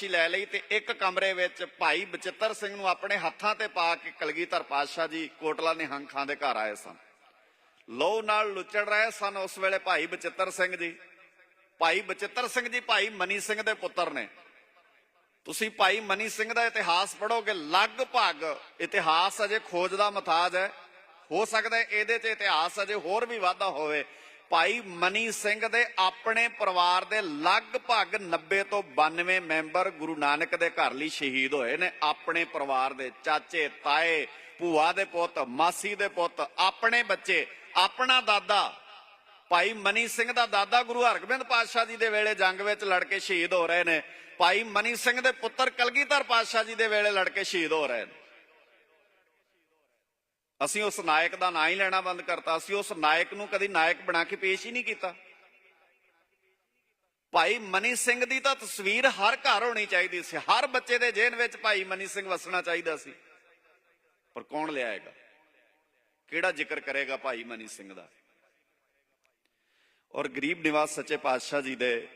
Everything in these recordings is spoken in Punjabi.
ਸੀ ਲੈ ਲਈ ਤੇ ਇੱਕ ਕਮਰੇ ਵਿੱਚ ਭਾਈ ਬਚਿੱਤਰ ਸਿੰਘ ਨੂੰ ਆਪਣੇ ਹੱਥਾਂ ਤੇ ਪਾ ਕੇ ਕਲਗੀਧਰ ਪਾਤਸ਼ਾਹ ਜੀ ਕੋਟਲਾ ਨਿਹੰਗ ਖਾਂ ਦੇ ਘਰ ਆਏ ਸਨ। ਲੋ ਨਾਲ ਲੁੱਚੜ ਰਹੇ ਸਨ ਉਸ ਵੇਲੇ ਭਾਈ ਬਚਿੱਤਰ ਸਿੰਘ ਜੀ। ਭਾਈ ਬਚਿੱਤਰ ਸਿੰਘ ਜੀ, ਭਾਈ ਮਨੀ ਸਿੰਘ ਦੇ ਪੁੱਤਰ ਨੇ। ਤੁਸੀਂ ਭਾਈ ਮਨੀ ਸਿੰਘ ਦਾ ਇਤਿਹਾਸ ਪੜੋਗੇ ਲਗਭਗ ਇਤਿਹਾਸ ਅਜੇ ਖੋਜ ਦਾ ਮਤਾਜ ਹੈ। ਹੋ ਸਕਦਾ ਇਹਦੇ 'ਚ ਇਤਿਹਾਸ ਅਜੇ ਹੋਰ ਵੀ ਵਾਧਾ ਹੋਵੇ। ਭਾਈ ਮਨੀ ਸਿੰਘ ਦੇ ਆਪਣੇ ਪਰਿਵਾਰ ਦੇ ਲਗਭਗ 90 ਤੋਂ 92 ਮੈਂਬਰ ਗੁਰੂ ਨਾਨਕ ਦੇ ਘਰ ਲਈ ਸ਼ਹੀਦ ਹੋਏ ਨੇ। ਆਪਣੇ ਪਰਿਵਾਰ ਦੇ ਚਾਚੇ, ਤਾਏ, ਭੂਆ ਦੇ ਪੁੱਤ, ਮਾਸੀ ਦੇ ਪੁੱਤ, ਆਪਣੇ ਬੱਚੇ, ਆਪਣਾ ਦਾਦਾ, ਭਾਈ ਮਨੀ ਸਿੰਘ ਦਾ ਦਾਦਾ ਗੁਰੂ ਹਰਗੋਬਿੰਦ ਪਾਤਸ਼ਾਹ ਜੀ ਦੇ ਵੇਲੇ ਜੰਗ ਵਿੱਚ ਲੜ ਕੇ ਸ਼ਹੀਦ ਹੋ ਰਹੇ ਨੇ। ਭਾਈ ਮਨੀ ਸਿੰਘ ਦੇ ਪੁੱਤਰ ਕਲਗੀਧਰ ਪਾਤਸ਼ਾਹ ਜੀ ਦੇ ਵੇਲੇ ਲੜ ਕੇ ਸ਼ਹੀਦ ਹੋ ਰਹੇ ਨੇ। ਅਸੀਂ ਉਸ ਨਾਇਕ ਦਾ ਨਾਂ ਹੀ ਲੈਣਾ ਬੰਦ ਕਰਤਾ। ਅਸੀਂ ਉਸ ਨਾਇਕ ਨੂੰ ਕਦੀ ਨਾਇਕ ਬਣਾ ਕੇ ਪੇਸ਼ ਹੀ ਨਹੀਂ ਕੀਤਾ। ਭਾਈ ਮਨੀ ਸਿੰਘ ਦੀ ਤਾਂ ਤਸਵੀਰ ਹਰ ਘਰ ਹੋਣੀ ਚਾਹੀਦੀ ਸੀ। ਹਰ ਬੱਚੇ ਦੇ ਜੇਨ ਵਿੱਚ ਭਾਈ ਮਨੀ ਸਿੰਘ ਵਸਣਾ ਚਾਹੀਦਾ ਸੀ। ਪਰ ਕੌਣ ਲਿਆਏਗਾ? ਕਿਹੜਾ ਜ਼ਿਕਰ ਕਰੇਗਾ ਭਾਈ ਮਨੀ ਸਿੰਘ ਦਾ? ਔਰ ਗਰੀਬ ਨਿਵਾਸ ਸੱਚੇ ਪਾਤਸ਼ਾਹ ਜੀ ਦੇ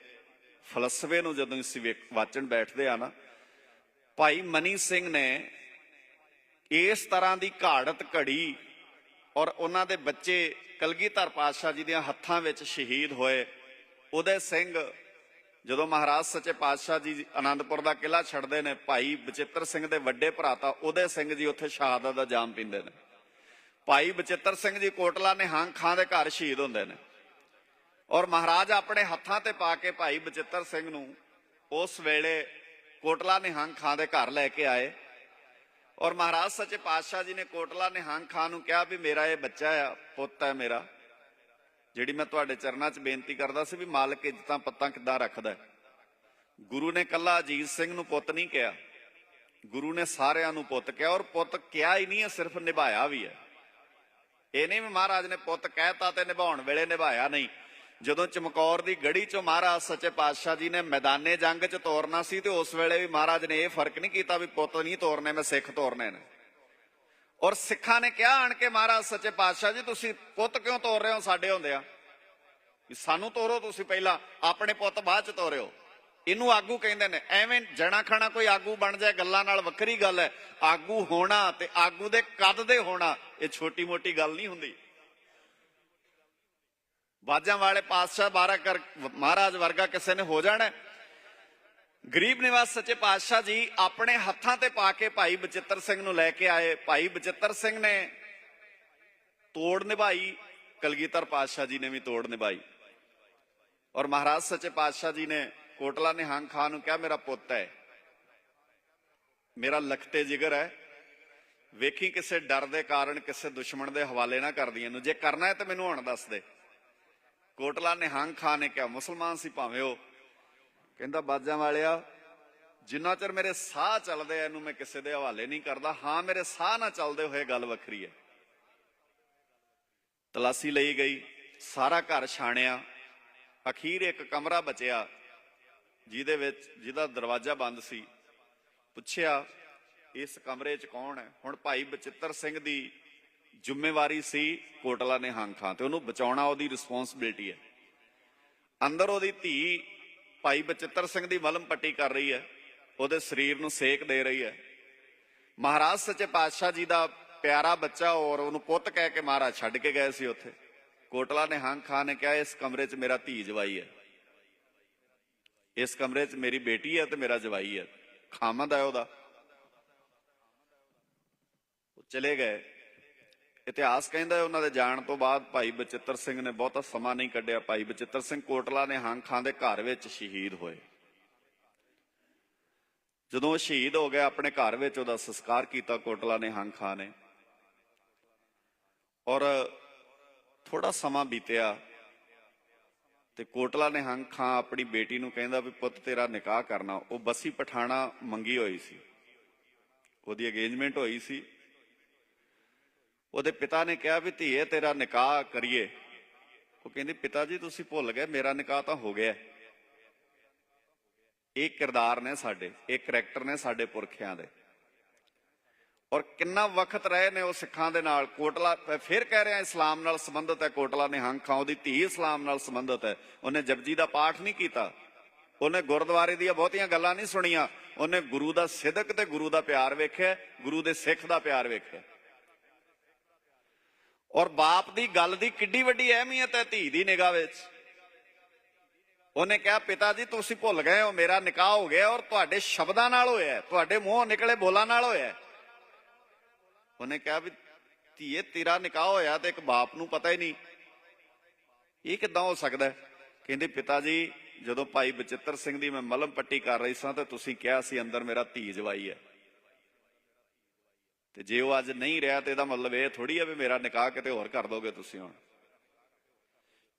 ਫਲਸਫੇ ਨੂੰ ਜਦੋਂ ਅਸੀਂ ਵਾਚਣ ਬੈਠਦੇ ਆ ਨਾ, ਭਾਈ ਮਨੀ ਸਿੰਘ ਨੇ ਇਸ ਤਰ੍ਹਾਂ ਦੀ ਘਾੜਤ ਘੜੀ ਔਰ ਉਹਨਾਂ ਦੇ ਬੱਚੇ ਕਲਗੀਧਰ ਪਾਤਸ਼ਾਹ ਜੀ ਦੇ ਹੱਥਾਂ ਵਿੱਚ ਸ਼ਹੀਦ ਹੋਏ। ਉਦੈ ਸਿੰਘ ਜਦੋਂ ਮਹਾਰਾਜ ਸੱਚੇ ਪਾਤਸ਼ਾਹ ਜੀ ਆਨੰਦਪੁਰ ਦਾ ਕਿਲਾ ਛੱਡਦੇ ਨੇ, ਭਾਈ ਬਚਿੱਤਰ ਸਿੰਘ ਦੇ ਵੱਡੇ ਭਰਾ ਤਾਂ ਉਹਦੇ ਸਿੰਘ ਜੀ ਉੱਥੇ ਸ਼ਹਾਦਤ ਦਾ ਜਾਮ ਪੀਂਦੇ ਨੇ। ਭਾਈ ਬਚਿੱਤਰ ਸਿੰਘ ਜੀ ਕੋਟਲਾ ਨਿਹੰਗ ਖਾਂ ਦੇ ਘਰ ਸ਼ਹੀਦ ਹੁੰਦੇ ਨੇ। ਔਰ ਮਹਾਰਾਜ ਆਪਣੇ ਹੱਥਾਂ ਤੇ ਪਾ ਕੇ ਭਾਈ ਬਚਿੱਤਰ ਸਿੰਘ ਨੂੰ ਉਸ ਵੇਲੇ ਕੋਟਲਾ ਨਿਹੰਗ ਖਾਂ ਦੇ ਘਰ ਲੈ ਕੇ ਆਏ। ਔਰ ਮਹਾਰਾਜ ਸੱਚੇ ਪਾਤਸ਼ਾਹ ਜੀ ਨੇ ਕੋਟਲਾ ਨਿਹੰਗ ਖਾਂ ਨੂੰ ਕਿਹਾ ਵੀ ਮੇਰਾ ਇਹ ਬੱਚਾ ਆ, ਪੁੱਤ ਹੈ ਮੇਰਾ, ਜਿਹੜੀ ਮੈਂ ਤੁਹਾਡੇ ਚਰਨਾਂ 'ਚ ਬੇਨਤੀ ਕਰਦਾ ਸੀ ਵੀ ਮਾਲਕ ਇੱਜ਼ਤਾਂ ਪੱਤਾਂ ਕਿੱਦਾਂ ਰੱਖਦਾ ਗੁਰੂ ਨੇ ਕੱਲਾ ਅਜੀਤ ਸਿੰਘ ਨੂੰ ਪੁੱਤ ਨਹੀਂ ਕਿਹਾ। ਗੁਰੂ ਨੇ ਸਾਰਿਆਂ ਨੂੰ ਪੁੱਤ ਕਿਹਾ ਔਰ ਪੁੱਤ ਕਿਹਾ ਹੀ ਨਹੀਂ ਹੈ, ਸਿਰਫ ਨਿਭਾਇਆ ਵੀ ਹੈ। ਇਹ ਨਹੀਂ ਵੀ ਮਹਾਰਾਜ ਨੇ ਪੁੱਤ ਕਹਿਤਾ ਤੇ ਨਿਭਾਉਣ ਵੇਲੇ ਨਿਭਾਇਆ ਨਹੀਂ। ਜਦੋਂ ਚਮਕੌਰ ਦੀ ਗੜੀ ਚੋਂ ਮਹਾਰਾਜ ਸੱਚੇ ਪਾਤਸ਼ਾਹ ਜੀ ਨੇ ਮੈਦਾਨੇ ਜੰਗ 'ਚ ਤੋਰਨਾ ਸੀ ਤੇ ਉਸ ਵੇਲੇ ਵੀ ਮਹਾਰਾਜ ਨੇ ਇਹ ਫ਼ਰਕ ਨਹੀਂ ਕੀਤਾ ਵੀ ਪੁੱਤ ਨਹੀਂ ਤੋਰਨੇ, ਮੈਂ ਸਿੱਖ ਤੋਰਨੇ ਨੇ। ਔਰ ਸਿੱਖਾਂ ਨੇ ਕਿਹਾ ਆਣ ਕੇ, ਮਹਾਰਾਜ ਸੱਚੇ ਪਾਤਸ਼ਾਹ ਜੀ, ਤੁਸੀਂ ਪੁੱਤ ਕਿਉਂ ਤੋਰ ਰਹੇ ਹੋ? ਸਾਡੇ ਹੁੰਦਿਆਂ ਵੀ ਸਾਨੂੰ ਤੋਰੋ ਤੁਸੀਂ ਪਹਿਲਾਂ, ਆਪਣੇ ਪੁੱਤ ਬਾਅਦ 'ਚ ਤੋਰਿਓ। ਇਹਨੂੰ ਆਗੂ ਕਹਿੰਦੇ ਨੇ। ਐਵੇਂ ਜਣਾ ਖਣਾ ਕੋਈ ਆਗੂ ਬਣ ਜਾਏ, ਗੱਲਾਂ ਨਾਲ ਵੱਖਰੀ ਗੱਲ ਹੈ। ਆਗੂ ਹੋਣਾ ਤੇ ਆਗੂ ਦੇ ਕੱਦ ਦੇ ਹੋਣਾ, ਇਹ ਛੋਟੀ ਮੋਟੀ ਗੱਲ ਨਹੀਂ ਹੁੰਦੀ। ਬਾਜਾਂ ਵਾਲੇ ਪਾਤਸ਼ਾਹ ਬਾਰਾ ਕਰ ਮਹਾਰਾਜ ਵਰਗਾ ਕਿਸੇ ਨੇ ਹੋ ਜਾਣਾ ਗਰੀਬ ਨਿਵਾਸ ਸੱਚੇ ਪਾਤਸ਼ਾਹ ਜੀ ਆਪਣੇ ਹੱਥਾਂ ਤੇ ਪਾ ਕੇ ਭਾਈ ਬਚਿੱਤਰ ਸਿੰਘ ਨੂੰ ਲੈ ਕੇ ਆਏ। ਭਾਈ ਬਚਿੱਤਰ ਸਿੰਘ ਨੇ ਤੋੜ ਨਿਭਾਈ। ਕਲਗੀਧਰ ਪਾਤਸ਼ਾਹ ਜੀ ਨੇ ਵੀ ਤੋੜ ਨਿਭਾਈ। ਔਰ ਮਹਾਰਾਜ ਸੱਚੇ ਪਾਤਸ਼ਾਹ ਜੀ ਨੇ ਕੋਟਲਾ ਨਿਹੰਗ ਖਾਨ ਨੂੰ ਕਿਹਾ, ਮੇਰਾ ਪੁੱਤ ਹੈ। ਮੇਰਾ ਲਖਤੇ ਜਿਗਰ ਹੈ। ਵੇਖੀ ਕਿਸੇ ਡਰ ਦੇ ਕਾਰਨ, ਕਿਸੇ ਦੁਸ਼ਮਣ ਦੇ ਹਵਾਲੇ ਨਾ ਕਰਦੀ ਇਹਨੂੰ। ਜੇ ਕਰਨਾ ਹੈ ਤਾਂ ਮੈਨੂੰ ਹੁਣ ਦੱਸ ਦੇ। ਕੋਟਲਾ ਨਿਹੰਗ ਖਾਨ ਨੇ ਕਿਹਾ, ਮੁਸਲਮਾਨ ਸੀ ਭਾਵੇਂ ਉਹ। ਕਹਿੰਦਾ, ਬਾਜਾਂ ਵਾਲਿਆ, ਜਿੰਨਾ ਚਿਰ ਮੇਰੇ ਸਾਹ ਚੱਲਦੇ ਆ, ਇਹਨੂੰ ਮੈਂ ਕਿਸੇ ਦੇ ਹਵਾਲੇ ਨਹੀਂ ਕਰਦਾ। ਹਾਂ, ਮੇਰੇ ਸਾਹ ਨਾ ਚੱਲਦੇ ਹੋਏ ਗੱਲ ਵੱਖਰੀ ਹੈ। ਤਲਾਸੀ ਲਈ ਗਈ, ਸਾਰਾ ਘਰ ਛਾਣਿਆ। ਅਖੀਰ ਇੱਕ ਕਮਰਾ ਬਚਿਆ, ਜਿਹਦੇ ਵਿੱਚ, ਜਿਹਦਾ ਦਰਵਾਜ਼ਾ ਬੰਦ ਸੀ। ਪੁੱਛਿਆ, ਇਸ ਕਮਰੇ 'ਚ ਕੌਣ ਹੈ? ਹੁਣ ਭਾਈ ਬਚਿੱਤਰ ਸਿੰਘ ਦੀ ਜ਼ਿੰਮੇਵਾਰੀ ਸੀ ਕੋਟਲਾ ਨੇ ਖਾਂ ਤੇ, ਉਹਨੂੰ ਬਚਾਉਣਾ ਉਹਦੀ ਰਿਸਪੌਂਸਿਬਿਲਟੀ ਹੈ। ਅੰਦਰ ਉਹਦੀ ਧੀ ਭਾਈ ਬਚਿੱਤਰ ਸਿੰਘ ਦੀ ਮਲਮ ਪੱਟੀ ਕਰ ਰਹੀ ਹੈ, ਉਹਦੇ ਸਰੀਰ ਨੂੰ ਸੇਕ ਦੇ ਰਹੀ ਹੈ। ਮਹਾਰਾਜ ਸੱਚੇ ਪਾਤਸ਼ਾਹ ਜੀ ਦਾ ਪਿਆਰਾ ਬੱਚਾ ਔਰ ਉਹਨੂੰ ਪੁੱਤ ਕਹਿ ਕੇ ਮਹਾਰਾਜ ਛੱਡ ਕੇ ਗਏ ਸੀ ਉੱਥੇ। ਕੋਟਲਾ ਨੇ ਖਾਨ ਨੇ ਕਿਹਾ, ਇਸ ਕਮਰੇ 'ਚ ਮੇਰਾ ਧੀ ਜਵਾਈ ਹੈ। ਇਸ ਕਮਰੇ 'ਚ ਮੇਰੀ ਬੇਟੀ ਹੈ ਤੇ ਮੇਰਾ ਜਵਾਈ ਹੈ। ਖਾਮਦ ਹੈ ਉਹਦਾ। ਉਹ ਚਲੇ ਗਏ। ਇਤਿਹਾਸ ਕਹਿੰਦਾ ਉਹਨਾਂ ਦੇ ਜਾਣ ਤੋਂ ਬਾਅਦ ਭਾਈ ਬਚਿੱਤਰ ਸਿੰਘ ਨੇ ਬਹੁਤਾ ਸਮਾਂ ਨਹੀਂ ਕੱਢਿਆ। ਭਾਈ ਬਚਿੱਤਰ ਸਿੰਘ ਕੋਟਲਾ ਨੇ ਹੰਗ ਖਾਂ ਦੇ ਘਰ ਵਿੱਚ ਸ਼ਹੀਦ ਹੋਏ। ਜਦੋਂ ਉਹ ਸ਼ਹੀਦ ਹੋ ਗਿਆ ਆਪਣੇ ਘਰ ਵਿੱਚ ਉਹਦਾ ਸੰਸਕਾਰ ਕੀਤਾ ਕੋਟਲਾ ਨੇ ਹੰਗ ਖਾਂ ਨੇ। ਔਰ ਥੋੜਾ ਸਮਾਂ ਬੀਤਿਆ ਤੇ ਕੋਟਲਾ ਨੇ ਹੰਗ ਖਾਂ ਆਪਣੀ ਬੇਟੀ ਨੂੰ ਕਹਿੰਦਾ ਵੀ, ਪੁੱਤ, ਤੇਰਾ ਨਿਕਾਹ ਕਰਨਾ। ਉਹ ਬਸੀ ਪਠਾਣਾ ਮੰਗੀ ਹੋਈ ਸੀ। ਉਹਦੀ ਅਗੇਜਮੈਂਟ ਹੋਈ ਸੀ। ਉਹਦੇ ਪਿਤਾ ਨੇ ਕਿਹਾ ਵੀ ਧੀਏ, ਤੇਰਾ ਨਿਕਾਹ ਕਰੀਏ। ਉਹ ਕਹਿੰਦੀ, ਪਿਤਾ ਜੀ, ਤੁਸੀਂ ਭੁੱਲ ਗਏ, ਮੇਰਾ ਨਿਕਾਹ ਤਾਂ ਹੋ ਗਿਆ। ਇਹ ਕਿਰਦਾਰ ਨੇ ਸਾਡੇ, ਇਹ ਕਰੈਕਟਰ ਨੇ ਸਾਡੇ ਪੁਰਖਿਆਂ ਦੇ। ਔਰ ਕਿੰਨਾ ਵਕਤ ਰਹੇ ਨੇ ਉਹ ਸਿੱਖਾਂ ਦੇ ਨਾਲ। ਕੋਟਲਾ ਫਿਰ ਕਹਿ ਰਿਹਾ, ਇਸਲਾਮ ਨਾਲ ਸੰਬੰਧਿਤ ਹੈ। ਕੋਟਲਾ ਨੇ ਹੰਗ ਖਾਂ ਉਹਦੀ ਧੀ ਇਸਲਾਮ ਨਾਲ ਸੰਬੰਧਿਤ ਹੈ। ਉਹਨੇ ਜਪਜੀ ਦਾ ਪਾਠ ਨਹੀਂ ਕੀਤਾ। ਉਹਨੇ ਗੁਰਦੁਆਰੇ ਦੀਆਂ ਬਹੁਤੀਆਂ ਗੱਲਾਂ ਨਹੀਂ ਸੁਣੀਆਂ। ਉਹਨੇ ਗੁਰੂ ਦਾ ਸਿਦਕ ਤੇ ਗੁਰੂ ਦਾ ਪਿਆਰ ਵੇਖਿਆ, ਗੁਰੂ ਦੇ ਸਿੱਖ ਦਾ ਪਿਆਰ ਵੇਖਿਆ। ਔਰ ਬਾਪ ਦੀ ਗੱਲ ਦੀ ਕਿੱਡੀ ਵੱਡੀ ਅਹਿਮੀਅਤ ਹੈ ਧੀ ਦੀ ਨਿਗਾਹ ਵਿੱਚ। ਉਹਨੇ ਕਿਹਾ, ਪਿਤਾ ਜੀ, ਤੁਸੀਂ ਭੁੱਲ ਗਏ ਹੋ, ਮੇਰਾ ਨਿਕਾਹ ਹੋ ਗਿਆ ਔਰ ਤੁਹਾਡੇ ਸ਼ਬਦਾਂ ਨਾਲ ਹੋਇਆ ਤੁਹਾਡੇ ਮੂੰਹੋਂ ਨਿਕਲੇ ਬੋਲਾਂ ਨਾਲ ਹੋਇਆ ਉਹਨੇ ਕਿਹਾ ਵੀ, ਧੀਏ, ਤੇਰਾ ਨਿਕਾਹ ਹੋਇਆ ਤੇ ਇੱਕ ਬਾਪ ਨੂੰ ਪਤਾ ਹੀ ਨਹੀਂ। ਇਹ ਕਿੱਦਾਂ ਹੋ ਸਕਦਾ ਹੈ? ਕਹਿੰਦੇ, ਪਿਤਾ ਜੀ, ਜਦੋਂ ਭਾਈ ਬਚਿੱਤਰ ਸਿੰਘ ਦੀ ਮੈਂ ਮਲਮ ਪੱਟੀ ਕਰ ਰਹੀ ਸਾਂ ਤਾਂ ਤੁਸੀਂ ਕਿਹਾ ਸੀ, ਅੰਦਰ ਮੇਰਾ ਧੀ ਜਵਾਈ ਹੈ। ਤੇ ਜੇ ਉਹ ਅੱਜ ਨਹੀਂ ਰਿਹਾ ਤੇ ਇਹਦਾ ਮਤਲਬ ਇਹ ਥੋੜੀ ਹੈ ਵੀ ਮੇਰਾ ਨਿਕਾਹ ਕਿਤੇ ਹੋਰ ਕਰ ਦੋਗੇ ਤੁਸੀਂ ਹੁਣ।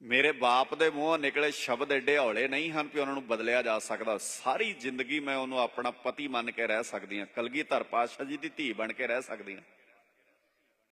ਮੇਰੇ ਬਾਪ ਦੇ ਮੂੰਹੋਂ ਨਿਕਲੇ ਸ਼ਬਦ ਏਡੇ ਹੌਲੇ ਨਹੀਂ ਹਨ ਕਿ ਉਹਨਾਂ ਨੂੰ ਬਦਲਿਆ ਜਾ ਸਕਦਾ। ਸਾਰੀ ਜ਼ਿੰਦਗੀ ਮੈਂ ਉਹਨੂੰ ਆਪਣਾ ਪਤੀ ਮੰਨ ਕੇ ਰਹਿ ਸਕਦੀ ਹਾਂ। ਕਲਗੀਧਰ ਪਾਤਸ਼ਾਹ ਜੀ ਦੀ ਧੀ ਬਣ ਕੇ ਰਹਿ ਸਕਦੀ ਹਾਂ।